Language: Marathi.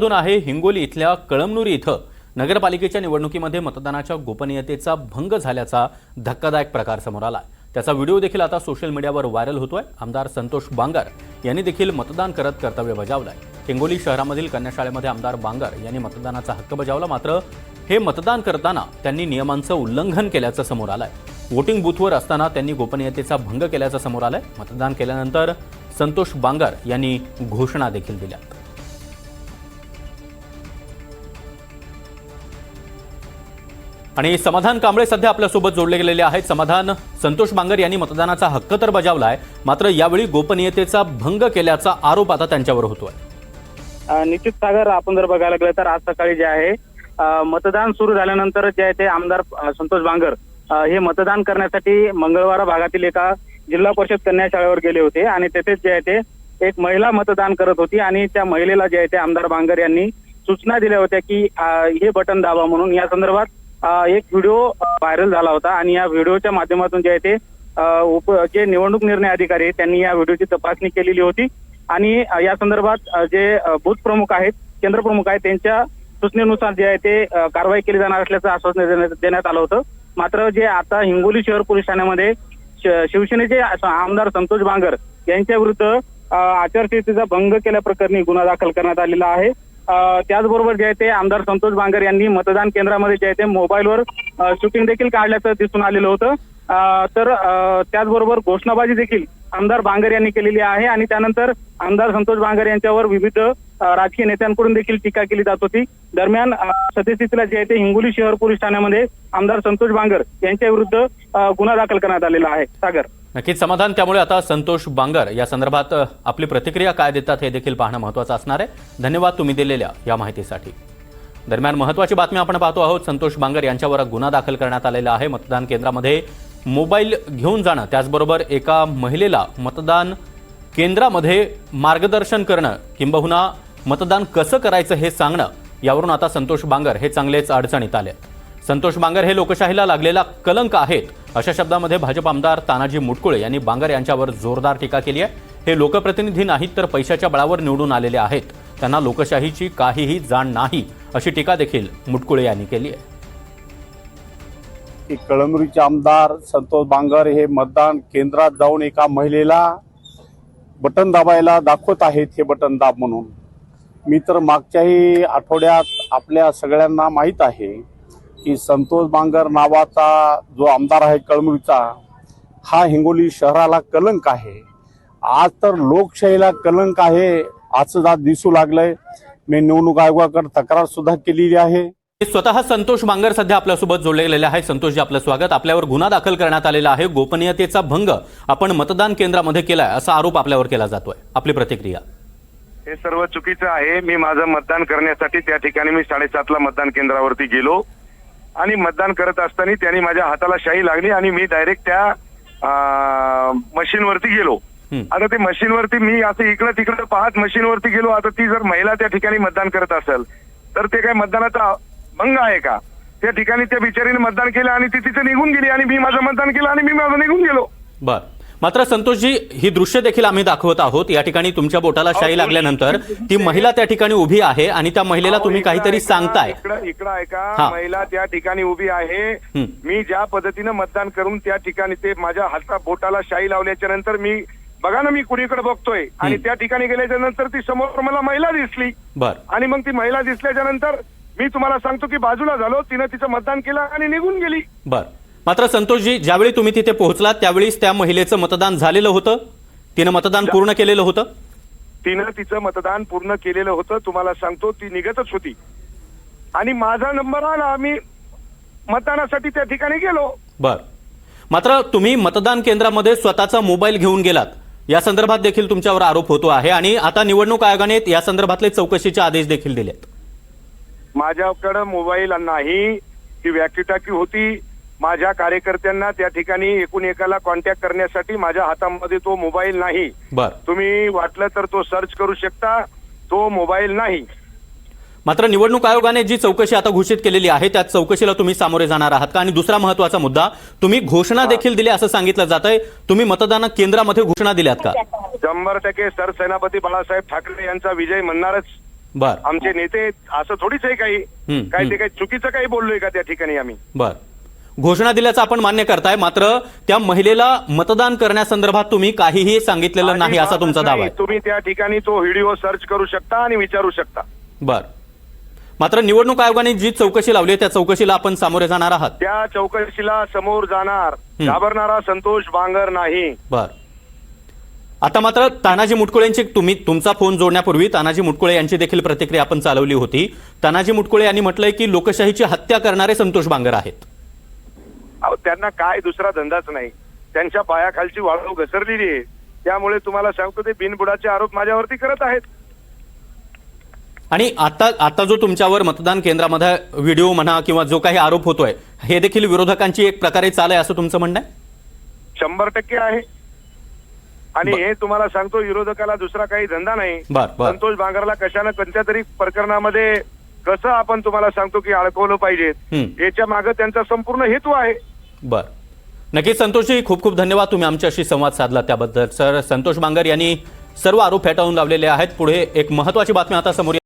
मधून आहे हिंगोली इथल्या कळमनुरी इथं. नगरपालिकेच्या निवडणुकीमध्ये मतदानाच्या गोपनीयतेचा भंग झाल्याचा धक्कादायक प्रकार समोर आला त्याचा व्हिडिओ देखील आता सोशल मीडियावर व्हायरल होतोय. आमदार संतोष बांगर यांनी देखील मतदान करत कर्तव्य बजावलंय. हिंगोली शहरामधील कन्याशाळेमध्ये आमदार बांगर यांनी मतदानाचा हक्क बजावला. मात्र हे मतदान करताना त्यांनी नियमांचं उल्लंघन केल्याचं समोर आलंय. वोटिंग बूथवर असताना त्यांनी गोपनीयतेचा भंग केल्याचं समोर आलंय. मतदान केल्यानंतर संतोष बांगर यांनी घोषणा देखील दिल्या आणि समाधान कांबळे सध्या आपल्यासोबत जोडले गेलेले आहेत. समाधान संतोष बांगर यांनी मतदानाचा हक्क तर बजावलाय मात्र यावेळी गोपनीयतेचा भंग केल्याचा आरोप आता त्यांच्यावर होतोय. निश्चित सागर आपण जर बघायला गेलं तर आज सकाळी जे आहे मतदान सुरू झाल्यानंतर जे आहे ते आमदार संतोष बांगर हे मतदान करण्यासाठी मंगळवार भागातील एका जिल्हा परिषद कन्या शाळेवर गेले होते आणि तेथेच जे आहे ते एक महिला मतदान करत होती आणि त्या महिलेला जे आहे ते आमदार बांगर यांनी सूचना दिल्या होत्या की हे बटन दाबा म्हणून. या संदर्भात एक व्हिडिओ व्हायरल झाला होता आणि या व्हिडिओच्या माध्यमातून जे आहे ते उप जे निवडणूक निर्णय अधिकारी आहेत, त्यांनी या व्हिडिओची तपासणी केलेली होती. आणि या संदर्भात जे बूथ प्रमुख आहेत केंद्र प्रमुख आहेत त्यांच्या सूचनेनुसार जे आहे ते कारवाई केली जाणार असल्याचं आश्वासन देण्यात- देण्यात आलं होतं. मात्र जे आता हिंगोली शहर पोलीस ठाण्यामध्ये श- शिवसेनेचे आमदार संतोष बांगर यांच्या विरुद्ध आचारसंहितेचा भंग केल्याप्रकरणी गुन्हा दाखल करण्यात आलेला आहे. त्याचबरोबर जे आहे ते आमदार संतोष बांगर यांनी मतदान केंद्रामध्ये जे आहे ते मोबाईलवर शूटिंग देखील काढल्याचं दिसून आलेलं होतं. तर त्याचबरोबर घोषणाबाजी देखील आमदार बांगर यांनी केलेली आहे आणि त्यानंतर आमदार संतोष बांगर यांच्यावर विविध राजकीय नेत्यांकडून देखील टीका केली जात होती. दरम्यान सद्यस्थितीला जे आहे ते हिंगोली शहर पोलीस ठाण्यामध्ये आमदार संतोष बांगर यांच्या विरुद्ध गुन्हा दाखल करण्यात आलेला आहे. सागर. नक्कीच समाधान त्यामुळे आता संतोष बांगर या संदर्भात आपली प्रतिक्रिया काय देतात हे देखील पाहणं महत्त्वाचं असणार आहे. धन्यवाद तुम्ही दिलेल्या या माहितीसाठी. दरम्यान महत्त्वाची बातमी आपण पाहतो आहोत संतोष बांगर यांच्यावर गुन्हा दाखल करण्यात आलेला आहे. मतदान केंद्रामध्ये मोबाईल घेऊन जाणं त्याचबरोबर एका महिलेला मतदान केंद्रामध्ये मार्गदर्शन करणं किंबहुना मतदान कसं करायचं हे सांगणं यावरून आता संतोष बांगर हे चांगलेच अडचणीत आले संतोष बांगर हे लोकशाहीला लागलेला कलंक आहेत. अशा शब्दामध्ये भाजप आमदार तानाजी मुटकुळे यांनी बांगर यांच्यावर जोरदार टीका केली आहे. हे लोकप्रतिनिधी नाहीत तर पैशाच्या बळावर निवडून आलेले आहेत. त्यांना लोकशाहीची काहीही जाण नाही अशी टीका देखील मुटकुळे यांनी केली आहे. की कळमनुरीचे आमदार संतोष बांगर हे मतदान केंद्रात जाऊन एका महिलेला बटन दाबायला दाखवत आहेत हे बटन दाब म्हणून. मी तर मागच्याही आठवड्यात आपल्या सगळ्यांना माहीत आहे की संतोष बांगर नावाचा जो आमदार आहे कळमनुरीचा हा हिंगोली शहराला कलंक आहे. आज तर लोकशाहीला कलंक आहे असं आज दिसू लागलंय. मी निवडणूक आयोगाकडे तक्रार सुद्धा केलेली आहे. स्वतः संतोष बांगर सध्या आपल्यासोबत जोडले गेलेले आहे. संतोषजी आपलं स्वागत. आपल्यावर गुन्हा दाखल करण्यात आलेला आहे. गोपनीयतेचा भंग आपण मतदान केंद्रामध्ये केलाय असा आरोप आपल्यावर केला जातोय. आपली प्रतिक्रिया. हे सर्व चुकीचं आहे. मी माझं मतदान करण्यासाठी त्या ठिकाणी मी साडेसातला मतदान केंद्रावरती गेलो. आणि मतदान करत असताना त्यांनी माझ्या हाताला शाई लागली आणि मी डायरेक्ट त्या मशीनवरती गेलो. आता ते मशीनवरती मी असं इकडं तिकडं पाहत मशीनवरती गेलो. आता ती जर महिला त्या ठिकाणी मतदान करत असेल तर ते काय मतदानाचा भंग आहे का? त्या ठिकाणी त्या बिचारीने मतदान केलं आणि ती तिथे निघून गेली आणि मी माझं मतदान केलं आणि मी माझं निघून गेलो. बर. मात्र संतोषजी ही दृश्य देखील आम्ही दाखवत आहोत. या ठिकाणी तुमच्या बोटाला शाई लागल्यानंतर ती महिला त्या ठिकाणी उभी आहे आणि त्या महिलेला तुम्ही काहीतरी सांगताय. इकडं इकडं. ऐका महिला त्या ठिकाणी उभी आहे. मी ज्या पद्धतीनं मतदान करून त्या ठिकाणी ते माझ्या हाता बोटाला शाई लावल्याच्या नंतर मी बघा ना मी कुणीकडे बघतोय. आणि. त्या ठिकाणी गेल्याच्यानंतर ती समोर मला महिला दिसली. बर. आणि मग ती महिला दिसल्याच्या नंतर मी तुम्हाला सांगतो की बाजूला झालो तिनं तिचं मतदान केलं आणि निघून गेली. बर. मात्र संतोषजी ज्यावेळी तुम्ही तिथे पोहोचलात त्यावेळीच त्या महिलेचं मतदान झालेलं होतं? तिनं मतदान पूर्ण केलेलं होतं? तिनं तिचं मतदान पूर्ण केलेलं होतं. तुम्हाला सांगतो ती निघतच होती. आणि माझा नंबर आला मी मतदानासाठी त्या ठिकाणी गेलो. बर. मात्र तुम्ही मतदान केंद्रामध्ये स्वतःचा मोबाईल घेऊन गेलात. या संदर्भात देखील तुमच्यावर आरोप होतो आहे आणि आता निवडणूक आयोगाने या संदर्भातले चौकशीचे आदेश देखील दिलेत. माझ्याकडं मोबाईल नाही ती वॅक्युटाकी होती. माझ्या कार्यकर्त्यांना त्या ठिकाणी एकूण एकाला कॉन्टॅक्ट करण्यासाठी माझ्या हातामध्ये तो मोबाईल नाही. बर. तुम्ही वाटलं तर तो सर्च करू शकता. तो मोबाईल नाही. मात्र निवडणूक आयोगाने जी चौकशी आता घोषित केलेली आहे त्या चौकशीला तुम्ही सामोरे जाणार आहात का? आणि दुसरा महत्त्वाचा मुद्दा तुम्ही घोषणा देखील दिली असं सांगितलं जात आहे तुम्ही मतदान केंद्रामध्ये घोषणा दिल्यात का? शंभर टक्के सरसेनापती बाळासाहेब ठाकरे यांचा विजय म्हणणारच बर. आमचे नेते. असं थोडीच आहे काही. काय हम्म. ते काही चुकीचं काही बोललोय का त्या ठिकाणी आम्ही? बर. घोषणा दिल्याचं आपण मान्य करताय. मात्र त्या महिलेला मतदान करण्यासंदर्भात तुम्ही काहीही सांगितलेलं नाही असा तुमचा दावा आहे. तुम्ही त्या ठिकाणी तो व्हिडिओ सर्च करू शकता आणि विचारू शकता. बर. मात्र निवडणूक आयोगाने जी चौकशी लावली त्या चौकशीला आपण सामोरे जाणार आहात. त्या चौकशीला समोर जाणार. घाबरणारा संतोष बांगर नाही. बर. आता मात्र तानाजी मुटकुळे यांची तुम्ही तुमचा फोन जोडण्यापूर्वी तानाजी मुटकुळे यांची देखील प्रतिक्रिया आपण चालवली होती. तानाजी मुटकुळे यांनी म्हटलंय की लोकशाहीची हत्या करणारे संतोष बांगर आहेत. त्यांना काय दुसरा धंदाच नाही. त्यांच्या पायाखालची वाळू घसरलेली आहे. त्यामुळे तुम्हाला सांगतो ते बिनबुडाचे आरोप माझ्यावरती करत आहेत. आणि आता आता जो तुमच्यावर मतदान केंद्रामध्ये व्हिडिओ म्हणा किंवा जो काही आरोप होतोय हे देखील विरोधकांची एक प्रकारे चाल आहे असं तुमचं म्हणणं आहे? शंभर टक्के आहे. आणि. हे तुम्हाला सांगतो विरोधकाला दुसरा काही धंदा नाही. संतोष बांगरला कशानं कोणत्या तरी प्रकरणामध्ये कसं आपण तुम्हाला सांगतो की अडकवलं पाहिजे हम्म. याच्या मागे त्यांचा संपूर्ण हेतू आहे. बर. नक्कीच संतोषजी खूप खूप धन्यवाद तुम्ही आमच्याशी संवाद साधला त्याबद्दल. सर संतोष बांगर यांनी सर्व आरोप फेटाळून लावलेले आहेत. पुढे एक महत्वाची बातमी आता समोर